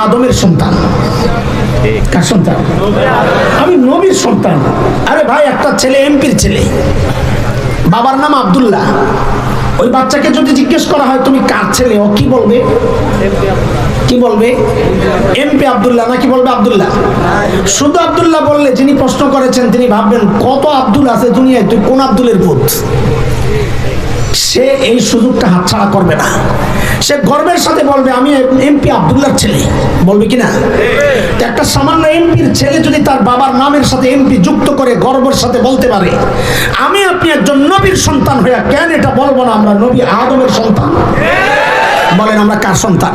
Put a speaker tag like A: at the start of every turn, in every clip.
A: আদমের সন্তান। সন্তান? আমি নবীর সন্তান। আরে ভাই, একটা ছেলে, এমপির ছেলে। বাবার নাম আব্দুল্লাহ। ওই বাচ্চাকে যদি জিজ্ঞেস করা হয়, তুমি কার ছেলে? ও কি বলবে? কি বলবে? এমপি আব্দুল্লাহ নাকি বলবে আবদুল্লাহ? শুধু আব্দুল্লাহ বললে যিনি প্রশ্ন করেছেন, তিনি ভাববেন, কত আব্দুল আছে দুনিয়ায়? তুই কোন আব্দুলের পুত সে এই সুযোগটা হাতছাড়া করবে না। সে গর্বের সাথে বলবে, আমি এমপি আব্দুল্লাহর ছেলে। বলবে কি না একটা সামান্য এমপির ছেলে যদি তার বাবার নামের সাথে এমপি যুক্ত করে গর্বের সাথে বলতে পারে, আমি আপনি একজন নবীর সন্তান হইয়া কেন এটা বলব না? আমরা নবী আদমের সন্তান। বলেন, আমরা কার সন্তান?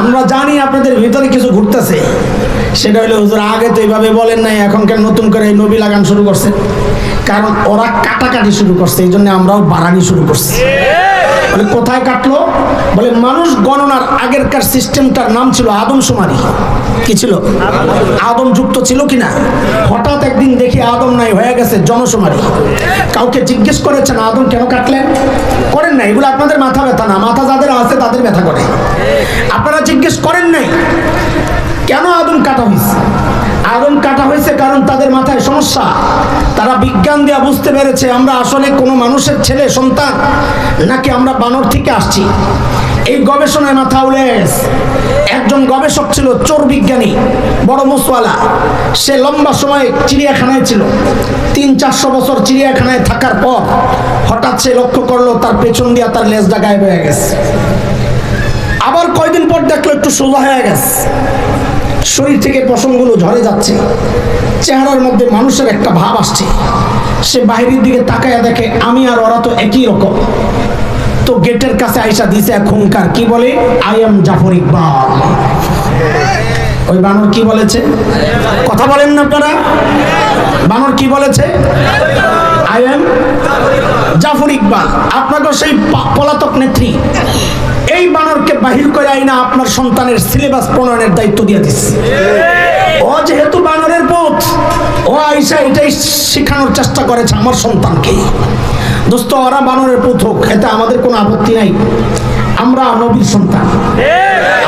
A: আমরা জানি আপনাদের ভিতরে কিছু ঘুরতেছে। সেটা হলো হুজুর, আগে তো এইভাবে বলেন নাই এখনকার নতুন করে নবী লাগান শুরু করছে কারণ ওরা কাটাকাটি শুরু করছে, এই জন্য আমরাও বাড়ানি শুরু করছি। বলে, কোথায় কাটলো? বলে, মানুষ গণনার আগেরকার সিস্টেমটার নাম ছিল আদমশুমারি কি ছিল? আদম যুক্ত ছিল কিনা? হঠাৎ একদিন দেখি আদম নাই, হয়ে গেছে জনশুমারি কাউকে জিজ্ঞেস করেছেন, আদম কেন কাটলেন? করেন না এগুলো আপনাদের মাথা ব্যথা না। মাথা যাদের আছে, তাদের ব্যথা করে। আপনারা জিজ্ঞেস করেন নাই, কেন আদম কাটা হয়েছে? আদম কাটা হয়েছে কারণ তাদের মাথায় সমস্যা। তারা বিজ্ঞান দিয়ে বুঝতে পেরেছে আমরা আসলে কোনো মানুষের ছেলে, সন্তান, নাকি আমরা বানর থেকে আসছি। এই গবেষণায় মাথা গেছে। একজন গবেষক ছিল, চোর বিজ্ঞানী, বড় মুসওয়ালা সে লম্বা সময় চিড়িয়াখানায় ছিল। তিন, চারশো বছর চিড়িয়াখানায় থাকার পর হঠাৎ সে লক্ষ্য করল, তার পেছন দিয়ে তার লেজটা গায়েব হয়ে গেছে। আবার কয়দিন পর দেখল, একটু সোজা হয়ে গেছে। শরীর থেকে পশমগুলো ঝরে যাচ্ছে। চেহারার মধ্যে মানুষের একটা ভাব আসছে। সে বাহিরের দিকে তাকায়া দেখে, আমি আর ওরা তো একই রকম। তো গেটের কাছে আইসা দিছে এক হুঙ্কার, কি বলে? আই এম জাফর ইকবাল ওই বানর কি বলেছে? কথা বলেন না আপনারা। বানর কি বলেছে? আই এম জাফর ইকবাল আপনাকে সেই পলাতক নেত্রী। এই বানরকে বাহির করে আইনা আপনার সন্তানের সিলেবাস প্রণয়নের দায়িত্ব দিয়ে দিচ্ছে ও যেহেতু বানরের পথ ও আইসা এটাই শেখানোর চেষ্টা করেছে আমার সন্তানকে। দোস্ত, ওরা বানরের পথ হোক, এতে আমাদের কোনো আপত্তি নাই। আমরা নবীর সন্তান।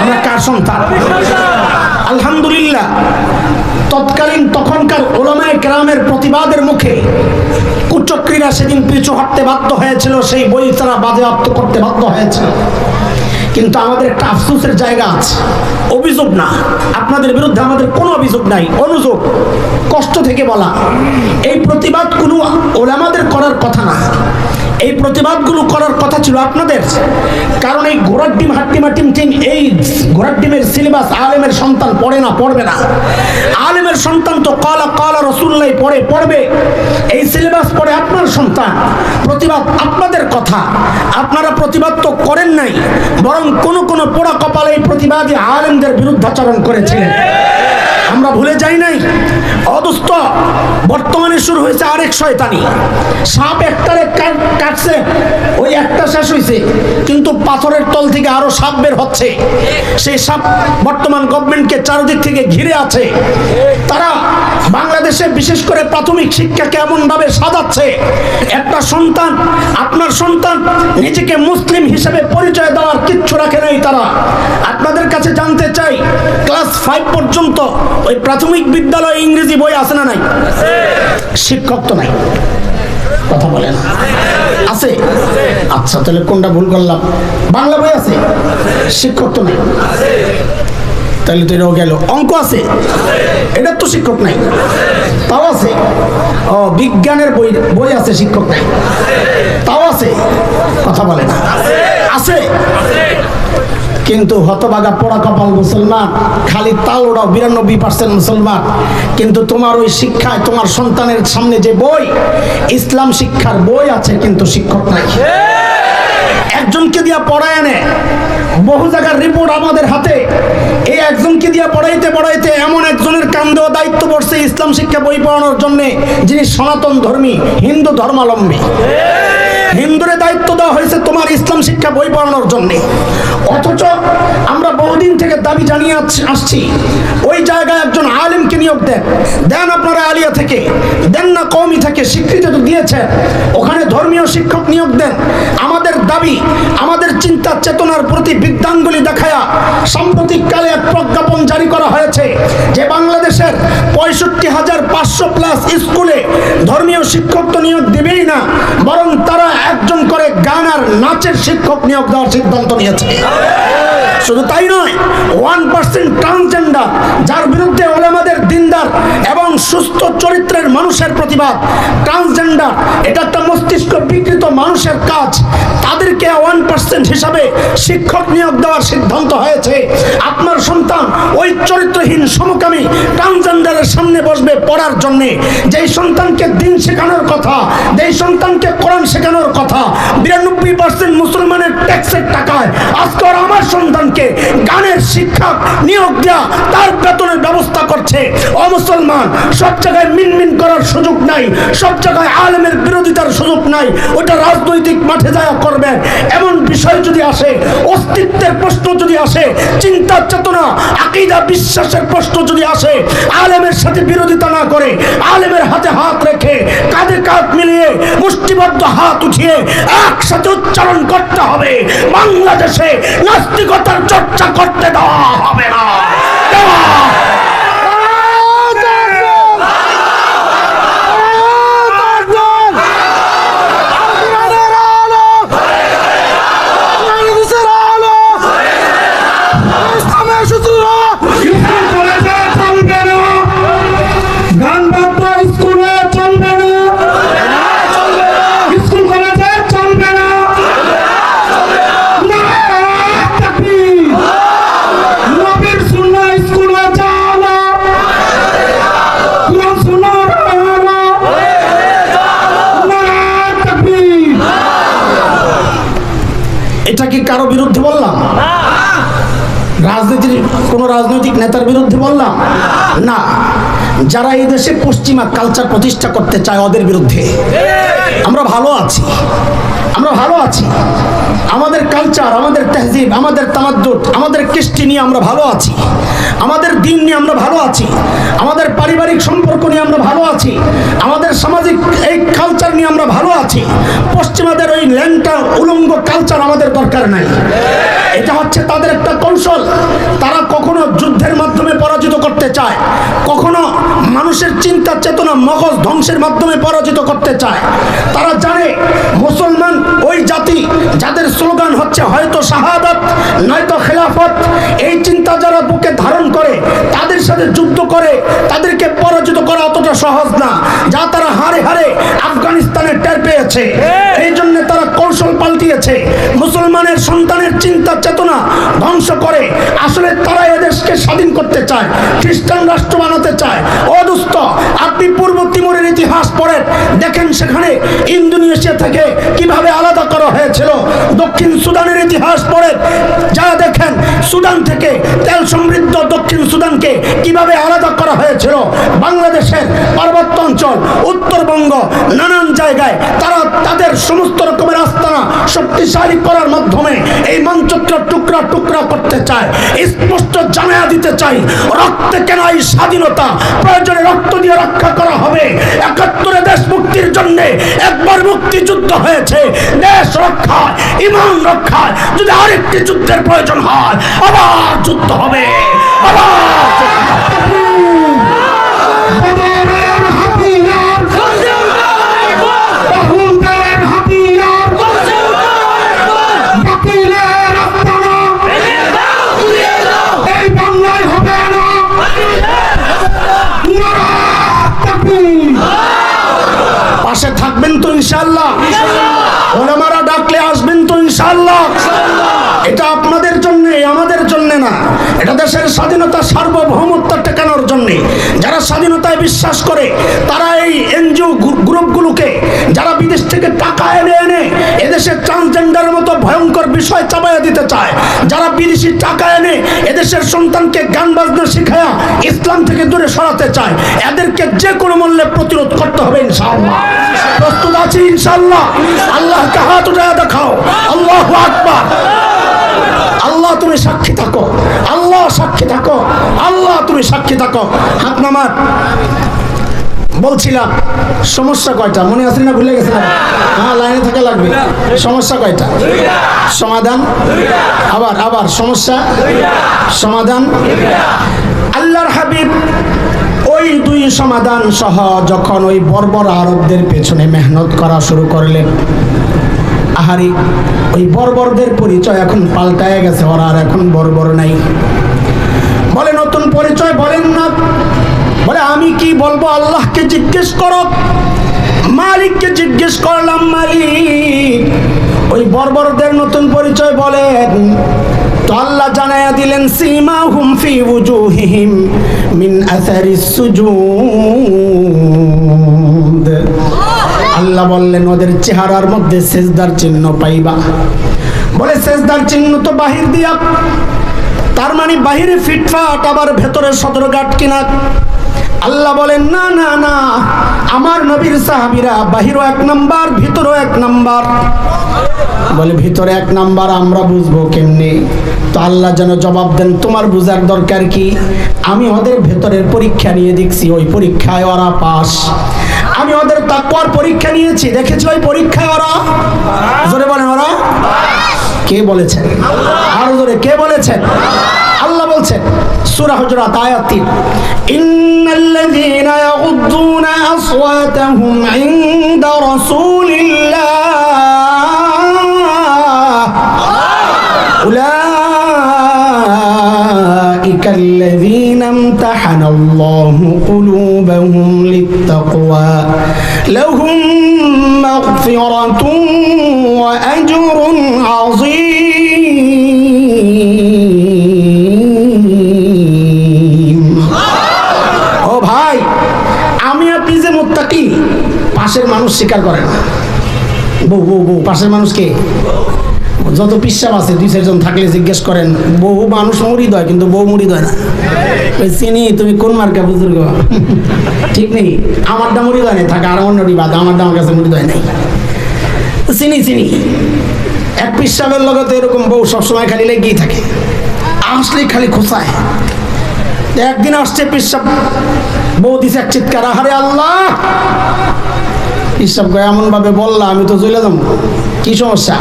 A: আমরা কার সন্তান? আলহামদুলিল্লাহ। তৎকালীন তখনকার ওলামায় গ্রামের প্রতিবাদের মুখে কুচক্রীরা সেদিন পিছু হাঁটতে বাধ্য হয়েছিল, সেই বই তারা বাজেয়াপ্ত করতে বাধ্য হয়েছিল। কিন্তু আমাদের একটা আফসোসের জায়গা আছে। অভিযোগ না। আপনাদের বিরুদ্ধে আমাদের কোনো অভিযোগ নাই। অনুযোগ, কষ্ট থেকে বলা। এই প্রতিবাদ কোনো ওলামাদের করার কথা না। এই প্রতিবাদগুলো করার কথা ছিল আপনাদের। কারণ এই ঘোড়ার ডিম হাট্টিমা টিম টিম এই ঘোড়ার ডিমের সিলেবাস আলেমের সন্তান পড়ে না, পড়বে না। আলেমের সন্তান তো কলা কলা রসুল্লাই পড়ে, পড়বে। এই সিলেবাস পড়ে আপনার সন্তান। প্রতিবাদ আপনাদের কথা। আপনারা প্রতিবাদ তো করেন নাই, বরং কোন কোনো পোড়া কপালে এই প্রতিবাদী আলেমদের বিরুদ্ধাচরণ করেছিলেন। আমরা ভুলে যাই নাই। অদুস্ত বর্তমানে শুরু হয়েছে আরেক শয়তানি। সাপ একটারে কাট- কাটছে, ওই একটা শেষ হয়েছে কিন্তু পাথরের তল থেকে আরও সাপ বের হচ্ছে। সেই সাপ বর্তমান গভর্নমেন্টকে চারদিক থেকে ঘিরে আছে। তারা বাংলাদেশে বিশেষ করে প্রাথমিক শিক্ষাকে এমন ভাবে সাজাচ্ছে? একটা সন্তান, আপনার সন্তান নিজেকে মুসলিম হিসেবে পরিচয় দেওয়ার কিচ্ছু রাখে নাই তারা। আপনাদের কাছে জানতে চাই, ক্লাস ফাইভ পর্যন্ত ওই প্রাথমিক বিদ্যালয়ে ইংরেজি বই আছে না নাই? শিক্ষক তো নাই। কথা বলেন আছে? আচ্ছা তাহলে কোনটা ভুল করলাম? বাংলা বই আছে? শিক্ষক তো নাই। তাহলে তো এটাও গেল। অঙ্ক আছে। এটার তো শিক্ষক নাই। তাও আছে। ও, বিজ্ঞানের বই বই আছে, শিক্ষক নাই। তাও আছে। কথা বলে না। আছে। কিন্তু হতবাগা পোড়া কপাল মুসলমান, খালি তাল ওড়াও, বিরানব্বই পার্সেন্ট মুসলমান। কিন্তু তোমার ওই শিক্ষায় তোমার সন্তানের সামনে যে বই, ইসলাম শিক্ষার বই আছে, কিন্তু শিক্ষক নাই। একজনকে দিয়া পড়ায় আনে। বহু জায়গার রিপোর্ট আমাদের হাতে। এই একজনকে দিয়া পড়াইতে পড়াইতে এমন একজনের কান্দেও দায়িত্ব পড়ছে ইসলাম শিক্ষা বই পড়ানোর জন্যে, যিনি সনাতন ধর্মী, হিন্দু ধর্মাবলম্বী। হিন্দুরে দায়িত্ব দেওয়া হয়েছে তোমার ইসলাম শিক্ষা বই পড়ানোর জন্য। অথচ আমরা বহুদিন থেকে দাবি জানিয়ে আসছি, ওই জায়গায় একজন আলিমকে নিয়োগ দেন। দেন আপনারা আলিয়া থেকে, দেন না কওমি থেকে, স্বীকৃতি তো দিয়েছেন। ওখানে ধর্মীয় শিক্ষক নিয়োগ দেন। আমাদের দাবি, আমাদের চিন্তা, চেতনার প্রতি বিদ্যাঙ্গুলি দেখায়া সাম্প্রতিককালে এক প্রজ্ঞাপন জারি করা হয়েছে যে বাংলাদেশের পঁয়ষট্টি হাজার পাঁচশো প্লাস স্কুলে ধর্মীয় শিক্ষক তো নিয়োগ দেবেই না, বরং তারা একজন করে গান আর নাচের শিক্ষক নিয়োগ দেওয়ার সিদ্ধান্ত নিয়েছে। শুধু তাই নয়, ওয়ান পার্সেন্ট ট্রান্সজেন্ডার, যার বিরুদ্ধে ওলামাদের দিনদার এবং সুস্থ চরিত্রের মানুষের প্রতিবাদ। ট্রান্সজেন্ডার, এটা একটা মস্তিষ্ক বিকৃত মানুষের কাজ। তাদেরকে ওয়ান পার্সেন্ট হিসাবে শিক্ষক নিয়োগ দেওয়ার সিদ্ধান্ত হয়েছে। আপনার সন্তান ওই চরিত্রহীন সমকামী ট্রান্সজেন্ডারের সামনে বসবে পড়ার জন্যে। যেই সন্তানকে দিন শেখানোর কথা, যেই সন্তানকে কোরআন শেখানোর কথা, বিরানব্বই পার্সেন্ট মুসলমানের ট্যাক্সের টাকায় আজকে আমার সন্তানকে গানের শিক্ষক নিয়োগ দেওয়া তার বেতনের ব্যবস্থা করছে। ও মুসলমান, সব জায়গায় মিনমিন করার সুযোগ নাই, সব জায়গায় আলেমের বিরোধিতার সুযোগ নাই, ওটা রাজনৈতিক মাঠে যায় করবেন। এমন বিষয় যদি আসে, অস্তিত্বের প্রশ্ন যদি আসে চিন্তা চেতনা, আকিদা, বিশ্বাসের প্রশ্ন যদি আসে, আলেমের সাথে বিরোধিতা না করে, আলেমের হাতে হাত রেখে, কাঁধে কাঁধ মিলিয়ে, মুষ্টিবদ্ধ হাত উঠিয়ে একসাথে উচ্চারণ করতে হবে। বাংলাদেশে নাস্তিকতার চর্চা করতে দেওয়া হবে না। দেওয়া যারা এই দেশে পশ্চিমা কালচার প্রতিষ্ঠা করতে চায় ওদের বিরুদ্ধে। আমরা ভালো আছি। আমরা ভালো আছি। আমাদের কালচার আমাদের তেহজিব, আমাদের তামাদ্দুট আমাদের কৃষ্টি নিয়ে আমরা ভালো আছি। আমাদের দিন নিয়ে আমরা ভালো আছি। আমাদের পারিবারিক সম্পর্ক নিয়ে আমরা ভালো আছি। আমাদের সামাজিক এই কালচার নিয়ে আমরা ভালো আছি। পশ্চিমাদের ওই ল্যাংটা, উলঙ্গ কালচার আমাদের দরকার নাই। এটা হচ্ছে তাদের একটা কৌশল। তারা কখনো যুদ্ধের মাধ্যমে পরাজিত করতে চায়। কখনো মানুষের চিন্তা চেতনা, মগজ ধ্বংসের মাধ্যমে পরাজিত করতে চায়। তারা জানে মুসলমান ওই জাতি যাদের স্লোগান হচ্ছে, হয়তো শাহাদাত, নয়তো খেলাফত। সাথে যুদ্ধ করে তাদেরকে পরাজিত করা অতটা সহজ না। যা তারা হারে হারে আফগানিস্তানে টের পেয়েছে এই জন্য তারা কৌশল পাল্টিয়েছে। মুসলমানের সন্তানের চিন্তা চেতনা ধ্বংস করে। আসলে তারা এদেশকে স্বাধীন করতে চায় খ্রিস্টান রাষ্ট্র বানাতে চায়। অদুস্থ আপনি পূর্ব তিমুরের ইতিহাস পড়েন। দেখেন সেখানে ইন্দোনেশিয়া থেকে কীভাবে আলাদা করা হয়েছিল। দক্ষিণ সুদানের ইতিহাস পড়েন। যারা দেখেন, সুদান থেকে তেল সমৃদ্ধ দক্ষিণ সুদানকে কীভাবে আলাদা করা হয়েছিল, বাংলাদেশের পার্বত্য অঞ্চল, উত্তরবঙ্গ, নানান জায়গায় তারা তাদের সমস্ত রকমের আস্তানা শক্তিশালী করার মাধ্যমে এই মানচিত্র টুকরা টুকরা করতে চায়, স্পষ্ট জানায়া দিতে চাই রক্তে কেন এই স্বাধীনতা? প্রয়োজনে রক্ত দিয়ে রক্ষা করা হবে। একাত্তরে দেশ মুক্তির জন্য একবার মুক্তিযুদ্ধ হয়েছে। দেশ ইমান রক্ষায় যদি আরেকটি যুদ্ধের প্রয়োজন হয় আবার যুদ্ধ হবে আবার এটা আপনাদের জন্য আমাদের জন্য না। এটা দেশের স্বাধীনতা সার্বভৌমত্ব টেকানোর জন্য। যারা স্বাধীনতায় বিশ্বাস করে, তারা এই এনজিও গ্রুপগুলোকে, যারা বিদেশ থেকে টাকা এনে এনে এদেশের ট্রান্সজেন্ডারের মতো ভয়ঙ্কর বিষয় চাপাইয়া দিতে চায়, যারা বিদেশি টাকা এনে এদেশের সন্তানকে গান বাজনা শিখায়া ইসলাম থেকে দূরে সরাতে চায়, এদেরকে যে কোনো মূল্যে প্রতিরোধ করতে হবে ইনশাআল্লাহ। প্রস্তুত আছি ইনশাআল্লাহ। আল্লাহকে হাত উঠে দেখাও। আল্লাহ আকবার। সাক্ষী থাকো। আল্লাহ, তুমি সাক্ষী থাকো। হাত নামার। বলছিলাম, সমস্যা কয়টা? মনে আছে না, ভুলে গেছিলাম? হ্যাঁ লাইনে থাকা লাগবে। সমস্যা কয়টা? সমাধান? আবার আবার, সমস্যা? সমাধান? আল্লাহর হাবিব ওই দুই সমাধান সহ যখন ওই বর্বর আরবদের পেছনে মেহনত করা শুরু করলেন, আহারি, ওই বর্বরদের পরিচয় এখন পাল্টায় গেছে, ওরা আর এখন বর্বর নাই। বলে নতুন পরিচয়, বলেন না। বলে, আমি কি বলব? আল্লাহকে জিজ্ঞেস করো। মালিককে জিজ্ঞেস করলাম, মালিক, ওই বর্বরদের নতুন পরিচয় বলেন। তো আল্লাহ জানায়া দিলেন সীমা হুম ফি উজুহিহিম মিন আসারিস সুজুদ। আল্লাহ বললেন, ওদের চেহারার মধ্যে সেজদার চিহ্ন পাইবা। বলে, সেজদার চিহ্ন তো বাহির দিয়া তার মানে বাহিরে ফিটফাট, আবার ভেতরে সদর গাট কিনা? আল্লাহ বলেন, না না না, আমার নবীর সাহাবিরা বাহিরও এক নাম্বার, ভিতরও এক নাম্বার। বলে, ভিতরে এক নাম্বার, আমরা বুঝব কেমনে? তো আল্লাহ যেন জবাব দেন, তোমার বুঝার দরকার কি? আমি ওদের ভেতরের পরীক্ষা নিয়ে দেখছি, ওই পরীক্ষায় ওরা পাস। আমি ওদের তাকওয়ার পরীক্ষা নিয়েছি, দেখেছি ওই পরীক্ষায় ওরা? জোরে বলেন, ওরা? কে বলেছেন আরো জোরে কে বলেছেন আল্লাহ বলছেন সূরা হুজুরাত আয়াত 3 ইন্নাল্লাযীনা ইয়াগুদ্দুনা আসওয়াতাহুম ইনদা রাসূলিল্লাহ أولئك الذين امتحن الله قلوبهم للتقوى لهم مغفرة وأجر পাশের মানুষ স্বীকার করে না। বউ বউ বউ, পাশের মানুষ কে? যত পিসাব আছে, দুই চারজন থাকলে জিজ্ঞেস করেন বহু মানুষ মুড়িদ হয়, কিন্তু বউ মুড়িদ হয় না। ওই চিনি, তুমি কোন মার্কা বুজুর্গ? ঠিক নেই? আমারটা মুড়িদ হয় নাই, থাকে, আর অন্য বাদ, আমারটা আমার কাছে মুড়িদ হয় নাই। চিনি চিনি। এক পিসাবের লগে তো এরকম বউ সবসময় খালি লেগেই থাকে। আসলেই খালি খোঁচায়। একদিন আসছে পিসাব, বউ দিছে এক চিৎকার, আহারে আল্লাহ! পিসাব এমন ভাবে বললা, আমি তো চলে যাব। কি সমস্যা?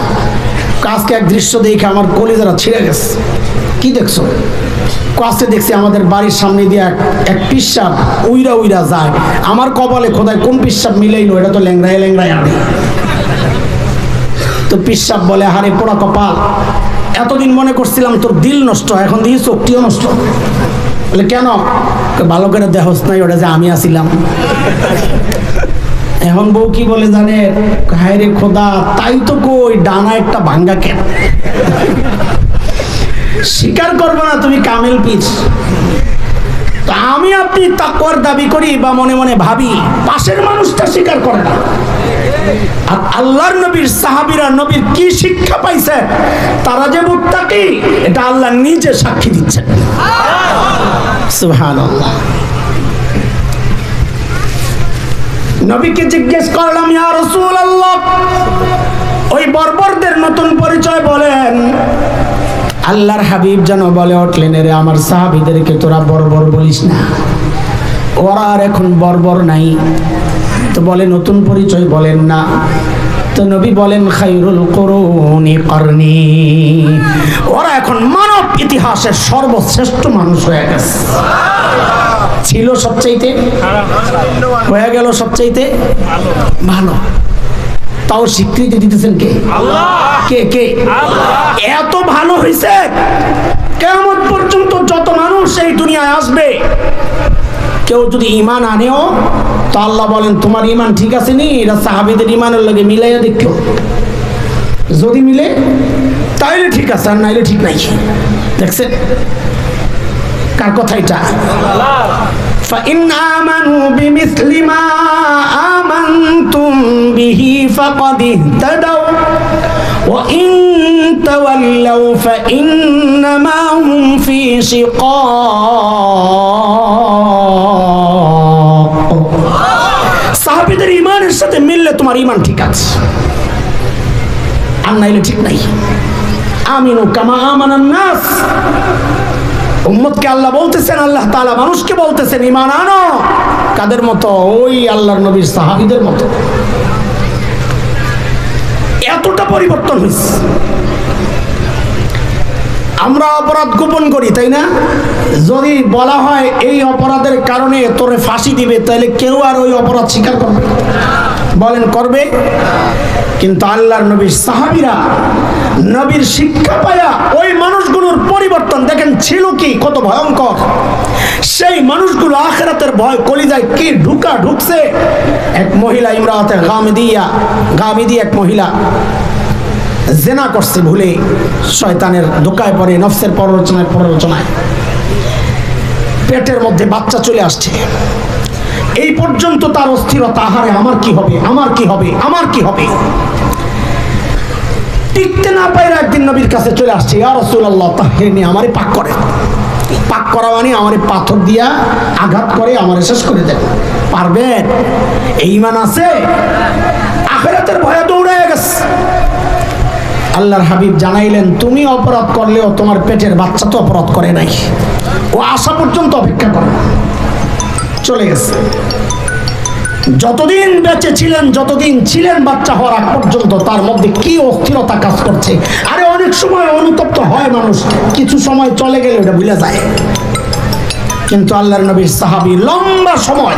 A: আজকে এক দৃশ্য দেখে আমার কলিজারা ছিঁড়ে গেছে। কি দেখছ? কাছে দেখছি আমাদের বাড়ির সামনে দিয়ে এক এক পিসাব উইরা উইরা যায়। আমার কপালে খোদায় কোন পিসাব মিলাইলো, এটা তো ল্যাংরায় ল্যাংরায় আনে। তো পিসাব বলে হারে পোড়া কপাল, এতদিন মনে করছিলাম তোর দিল নষ্ট, এখন দেখি চোখটিও নষ্ট। বলে, কেন? ভালো করে দেহস নাই, ওটা যে আমি আসিলাম। এখন বউ কি বলে জানে? হায় খোদা, তাই তো কই ডানা একটা ভাঙ্গা কেন? স্বীকার করব না তুমি কামেল পিস। আমি আপনি তাকওয়ার দাবি করি বা মনে মনে ভাবি, পাশের মানুষটা স্বীকার করে না। আর আল্লাহর নবীর সাহাবীরা নবীর কি শিক্ষা পাইছে তারা যে মুত্তাকি, এটা আল্লাহ নিজে সাক্ষী দিচ্ছেন। নবীকে জিজ্ঞেস করলাম, ইয়া রাসূলুল্লাহ? ওই বর্বরদের নতুন পরিচয় বলেন, আল্লাহর হাবিব যেন বলে উঠলেন রে আমার সাহাবীদেরকে তোরা বর্বর বলিস না। ওরা আর এখন বর্বর নাই। তো বলে, নতুন পরিচয় বলেন না। তো নবী বলেন খাইরুল করুনি করনি ওরা এখন মানব ইতিহাসের সর্বশ্রেষ্ঠ মানুষ হয়ে গেছে। ছিল সবচাইতে? হয়ে গেল সবচাইতে ভালো। তাও স্বীকৃতি দিতেছেন কে? কে কে? এত ভালো হয়েছে কেমন পর্যন্ত যত মানুষ এই দুনিয়ায় আসবে কেউ যদি ইমান আনেও তো আল্লাহ বলেন তোমার ইমান ঠিক আছে নি? এরা সাহাবিদের ইমানের লগে মিলাইয়া দেখো যদি মিলে তাইলে ঠিক আছে আর নাইলে ঠিক নাই। দেখছেন? কার কথা এটা فإن آمنوا بمثل ما آمنتم به فقد اهتدوا وإن تولوا فإنما هم في شقاق সাহাবিদের ইমানের সাথে মিললে তোমার ইমান ঠিক আছে আর নাইলে ঠিক নাই আমিনু কামা আমানান নাস উম্মতকে আল্লাহ বলতেছেন, আল্লাহ তাআলা মানুষকে বলতেছেন ইমান আনো। কাদের মতো? ওই আল্লাহর নবীর সাহাবীদের মতো। এতটা পরিবর্তন হয়েছে আমরা অপরাধ গোপন করি, তাই না? যদি বলা হয় এই অপরাধের কারণে তোরে ফাঁসি দিবে, তাহলে কেউ আর ওই অপরাধ স্বীকার করবে বলেন, করবে? কিন্তু আল্লাহর নবীর সাহাবীরা নবীর শিক্ষা পায়া ওই মানুষগুলোর পরিবর্তন দেখেন ছিল কি? কত ভয়ঙ্কর। সেই মানুষগুলো আখেরাতের ভয় কলিজায় কি ঢুকা ঢুকছে? এক মহিলা ইমরাতে গামিদিয়া গামিদি এক মহিলা জেনা করছে ভুলে শয়তানের দোকায় পরে নফসের পররচনায় পররচনায়। পেটের মধ্যে বাচ্চা চলে আসছে। এই পর্যন্ত তার অস্থিরতা, আহারে আমার কি হবে? আমার কি হবে? আমার কি হবে? টিকতে না পাইরা একদিন নবীর কাছে চলে আসছি। আসছে ইয়া রাসূলুল্লাহ তাহরিনি আমারে পাক করে। পাক করা মানে আমারে পাথর দিয়া আঘাত করে, আমার শেষ করে দেন পারবেন? এই ইমান আছে? আখেরাতের ভয়ে দৌড়ে গেছে। আল্লাহর হাবিব জানাইলেন, তুমি অপরাধ করলেও তোমার পেটের বাচ্চা তো অপরাধ করে নাই। ও আসা পর্যন্ত অপেক্ষা করে। চলে গেছে। যতদিন বেঁচে ছিলেন, যতদিন ছিলেন বাচ্চা হওয়ার আগ পর্যন্ত, তার মধ্যে কি অস্থিরতা কাজ করছে? আরে অনেক সময় অনুতপ্ত হয় মানুষ। কিছু সময় চলে গেলে ওটা ভুলে যায়। কিন্তু আল্লাহ নবীর সাহাবি লম্বা সময়